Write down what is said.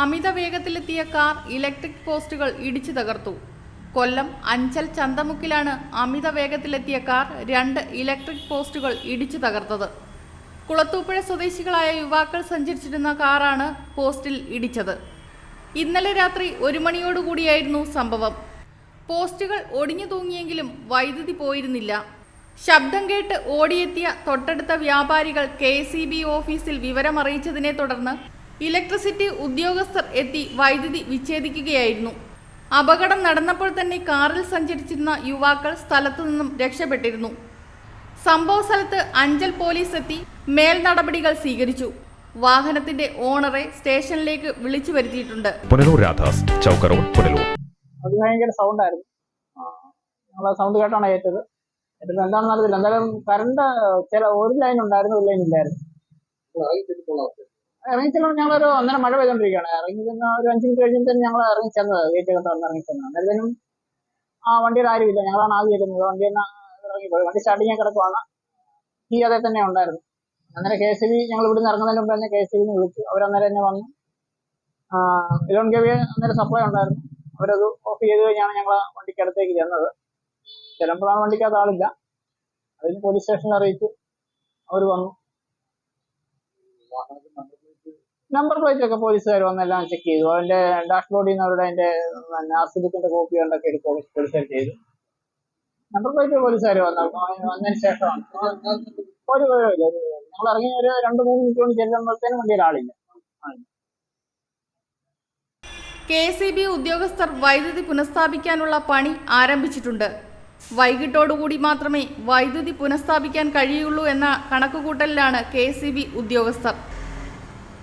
അമിത വേഗത്തിലെത്തിയ car electric പോസ്റ്റുകൾ ഇടിച്ചു തകർത്തു. കൊല്ലം അഞ്ചൽ ചന്തമുക്കിലാണ് അമിത വേഗത്തിലെത്തിയ കാർ രണ്ട് ഇലക്ട്രിക് പോസ്റ്റുകൾ ഇടിച്ചു തകർത്തത്. കുളത്തൂപ്പുഴ സ്വദേശികളായ യുവാക്കൾ സഞ്ചരിച്ചിരുന്ന കാറാണ് പോസ്റ്റിൽ ഇടിച്ചത്. ഇന്നലെ രാത്രി ഒരു മണിയോടുകൂടിയായിരുന്നു സംഭവം. പോസ്റ്റുകൾ ഒടിഞ്ഞു തൂങ്ങിയെങ്കിലും വൈദ്യുതി പോയിരുന്നില്ല. ശബ്ദം കേട്ട് ഓടിയെത്തിയ തൊട്ടടുത്ത വ്യാപാരികൾ കെ ഓഫീസിൽ വിവരമറിയിച്ചതിനെ തുടർന്ന് ഇലക്ട്രിസിറ്റി ഉദ്യോഗസ്ഥർ എത്തി വൈദ്യുതി വിച്ഛേദിക്കുകയായിരുന്നു. അപകടം നടന്നപ്പോൾ തന്നെ കാറിൽ സഞ്ചരിച്ചിരുന്ന യുവാക്കൾ സ്ഥലത്തു നിന്നും രക്ഷപ്പെട്ടിരുന്നു. സംഭവ സ്ഥലത്ത് അഞ്ചൽ പോലീസ് എത്തി മേൽ നടപടികൾ സ്വീകരിച്ചു. വാഹനത്തിന്റെ ഓണറെ സ്റ്റേഷനിലേക്ക് വിളിച്ചു വരുത്തിയിട്ടുണ്ട്. പുനലൂർ രാധാസ് ചൗക്ക് റോഡ് പുനലൂർ. അത് ഭയങ്കര സൗണ്ട് ആയിരുന്നു ഞങ്ങൾ സൗണ്ട് കേട്ടാണ് ഏറ്റത് ഏറ്റത് എന്താണെന്ന് അറിയില്ല എന്തായാലും കറണ്ട് ചില ഒരു ലൈൻ ഉണ്ടായിരുന്നു ഒരു ലൈൻ ഇല്ലായിരുന്നു. ഇറങ്ങി ഞങ്ങളൊരു അന്നേരം മഴ പെയ്തോണ്ടിരിക്കുകയാണ്. ഇറങ്ങി ചെന്ന ഒരു അഞ്ച് മിനിറ്റ് കഴിഞ്ഞിട്ട് ഞങ്ങൾ ഇറങ്ങി ചെന്നത് ഗേറ്റൊക്കെ തുറന്ന് ഇറങ്ങി അന്നേരത്തേനും ആ വണ്ടിയുടെ ആരുമില്ല ഞങ്ങളാണ് ആദ്യം ചെല്ലുന്നത് വണ്ടി തന്നെ ഇറങ്ങി പോയി വണ്ടി സ്റ്റാർട്ടിങ് കിടക്കുവാണ്. ഈ അതേ തന്നെ ഉണ്ടായിരുന്നു. അന്നേരം കെ എസ് ബി ഞങ്ങൾ ഇവിടുന്ന് ഇറങ്ങുന്നതിന് മുമ്പ് തന്നെ കെ എസ് ബിന്ന് വിളിച്ചു. അവരന്നേരം തന്നെ വന്നു. ഇലോൺ കെ അന്നേരം സപ്ലൈ ഉണ്ടായിരുന്നു. അവരത് ഓഫ് ചെയ്ത് കഴിഞ്ഞാണ് ഞങ്ങൾ വണ്ടിക്ക് അടുത്തേക്ക് ചെന്നത്. ചിലപ്പോഴാണ് വണ്ടിക്കകത്ത് ആളില്ല. അതിന് പോലീസ് സ്റ്റേഷനിൽ അറിയിച്ചു. അവർ വന്നു. നമ്പർ പ്ലേറ്റ് ഒക്കെ പോലീസുകാർ വന്നെല്ലാം ചെക്ക് ചെയ്തു. അതിന്റെ ഡാഷ്ബോർഡിൽ നിന്ന് അവരുടെ അതിന്റെ ആസ്വദിക്കേണ്ട കോപ്പി കണ്ടൊക്കെ എടുത്ത് പോലീസുകാർ ചെയ്തു. നമ്പർ പ്ലേറ്റ് പോലീസുകാർ വന്നു. വന്നതിന് ശേഷമാണ്. ഒരു കുഴപ്പമില്ല. ഞങ്ങൾ ഇറങ്ങി ഒരു രണ്ട് മൂന്ന് മിനിറ്റ് കൊണ്ട് ചെല്ലുമ്പോഴത്തേനും വണ്ടിയിൽ ആളില്ല കെ എസ് ഇ ബി ഉദ്യോഗസ്ഥർ വൈദ്യുതി പുനഃസ്ഥാപിക്കാനുള്ള പണി ആരംഭിച്ചിട്ടുണ്ട്. വൈകിട്ടോടുകൂടി മാത്രമേ വൈദ്യുതി പുനഃസ്ഥാപിക്കാൻ കഴിയുള്ളൂ എന്ന കണക്കുകൂട്ടലിലാണ് കെ എസ് ഇ ബി ഉദ്യോഗസ്ഥർ.